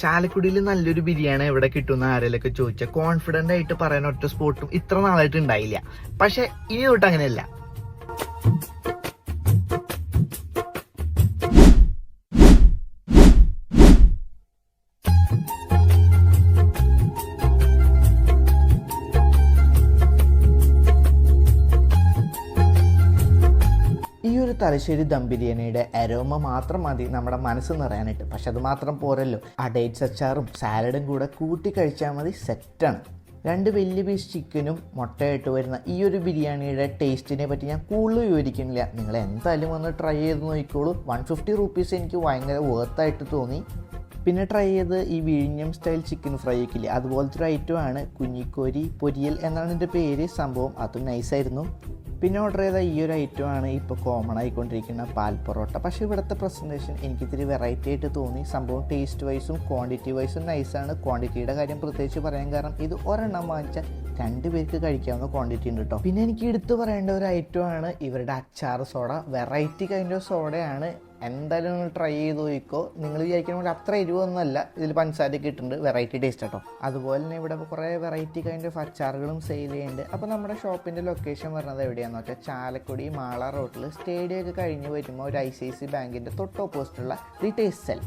ചാലക്കുടിയിൽ നല്ലൊരു ബിരിയാണി എവിടെ കിട്ടുന്ന ആരെങ്കിലൊക്കെ ചോദിച്ചാൽ കോൺഫിഡന്റ് ആയിട്ട് പറയാൻ ഒറ്റ സ്പോട്ടും ഇത്ര നാളായിട്ട് ഉണ്ടായില്ല. പക്ഷെ ഇനി തൊട്ട് അങ്ങനെയല്ല. തലശ്ശേരി ദം ബിരിയാണിയുടെ അരോമ മാത്രം മതി നമ്മുടെ മനസ്സ് നിറയാനായിട്ട്. പക്ഷെ അത് മാത്രം പോരല്ലോ. ആ ഡേറ്റ്സ് അച്ചാറും സാലഡും കൂടെ കൂട്ടി കഴിച്ചാൽ മതി സെറ്റാണ് രണ്ട് വലിയ പീസ് ചിക്കനും മുട്ടയായിട്ട് വരുന്ന ഈ ഒരു ബിരിയാണിയുടെ ടേസ്റ്റിനെ പറ്റി ഞാൻ കൂടുതൽ വിവരിക്കുന്നില്ല. നിങ്ങൾ എന്തായാലും ഒന്ന് ട്രൈ ചെയ്ത് നോക്കിക്കോളൂ. വൺ ഫിഫ്റ്റി റുപ്പീസ് എനിക്ക് ഭയങ്കര വേർത്തായിട്ട് തോന്നി. പിന്നെ ട്രൈ ചെയ്ത് ഈ വിഴിഞ്ഞം സ്റ്റൈൽ ചിക്കൻ ഫ്രൈ ഒക്കെ അതുപോലത്തെ ഒരു ഐറ്റമാണ് കുഞ്ഞിക്കോരി പൊരിയൽ എന്നാണ് എന്റെ പേര്. സംഭവം അതും നൈസായിരുന്നു പിന്നെ ഓർഡർ ചെയ്ത ഈ ഒരു ഐറ്റമാണ് ഇപ്പോൾ കോമൺ ആയിക്കൊണ്ടിരിക്കുന്ന പാൽ പൊറോട്ട. പക്ഷേ ഇവിടുത്തെ പ്രസന്റേഷൻ എനിക്കിത്തിരി വെറൈറ്റി ആയിട്ട് തോന്നി. സംഭവം ടേസ്റ്റ് വൈസും ക്വാണ്ടിറ്റി വൈസും നൈസാണ് ക്വാണ്ടിറ്റിയുടെ കാര്യം പ്രത്യേകിച്ച് പറയാൻ കാരണം ഇത് ഒരെണ്ണം വാങ്ങിച്ചാൽ രണ്ട് പേർക്ക് കഴിക്കാവുന്ന ക്വാണ്ടിറ്റി ഉണ്ട് കേട്ടോ പിന്നെ എനിക്ക് എടുത്തു പറയേണ്ട ഒരു ഐറ്റമാണ് ഇവരുടെ അച്ചാർ സോഡ. വെറൈറ്റി കൈൻഡ് ഓഫ് സോഡയാണ്. എന്തായാലും നിങ്ങൾ ട്രൈ ചെയ്ത് നോക്കിക്കോ. നിങ്ങൾ വിചാരിക്കുന്ന പോലെ അത്ര എരിവൊന്നുമല്ല. ഇതിൽ പഞ്ചസാരയൊക്കെ ഇട്ടിട്ടുണ്ട്. വെറൈറ്റി ടേസ്റ്റ് കേട്ടോ അതുപോലെ തന്നെ ഇവിടെ കുറേ വെറൈറ്റി കൈൻഡ് ഓഫ് അച്ചാറുകളും സെയിൽ ചെയ്യുന്നുണ്ട്. അപ്പോൾ നമ്മുടെ ഷോപ്പിന്റെ ലൊക്കേഷൻ വരുന്നത് എവിടെയാണെന്ന് വെച്ചാൽ ചാലക്കുടി മാള റോട്ടിൽ സ്റ്റേഡിയം ഒക്കെ കഴിഞ്ഞ് വരുമ്പോൾ ഒരു ഐ സി ഐ സി ബാങ്കിന്റെ തൊട്ട് ഓപ്പോസിറ്റുള്ള റീറ്റെയിൽ സെൽ